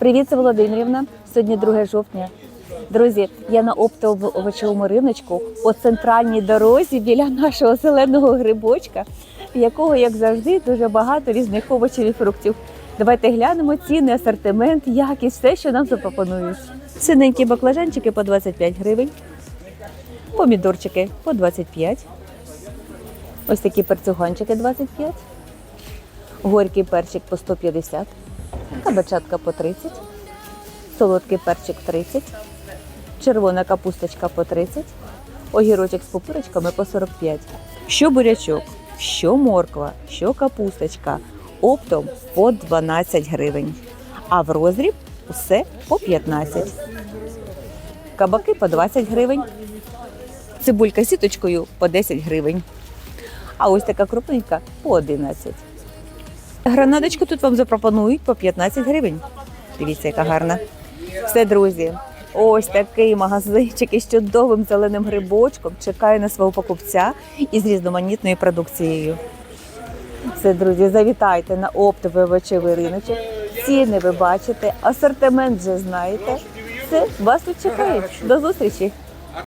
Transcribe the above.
Привіт, це Володимирівна. Сьогодні 2 жовтня. Друзі, я на оптовому овочевому риночку по центральній дорозі біля нашого зеленого грибочка, якого, як завжди, дуже багато різних овочів і фруктів. Давайте глянемо ціни, асортимент, якість, все, що нам запропонують. Синенькі баклажанчики по 25 гривень, помідорчики по 25, ось такі перцюганчики 25, горький перчик по 150, кабачатка по 30, солодкий перчик 30, червона капусточка по 30, огірочок з пупирочками по 45. Що бурячок, що морква, що капусточка, оптом по 12 гривень, а в розріб усе по 15. Кабаки по 20 гривень, цибулька сіточкою по 10 гривень. А ось така крупненька по 11. Гранаточку тут вам запропонують по 15 гривень. Дивіться, яка гарна. Все, друзі, ось такий магазинчик із чудовим зеленим грибочком чекає на свого покупця із різноманітною продукцією. Все, друзі, завітайте на оптовий овочевий риночок. Ціни ви бачите, асортимент вже знаєте. Все, вас тут чекають. До зустрічі!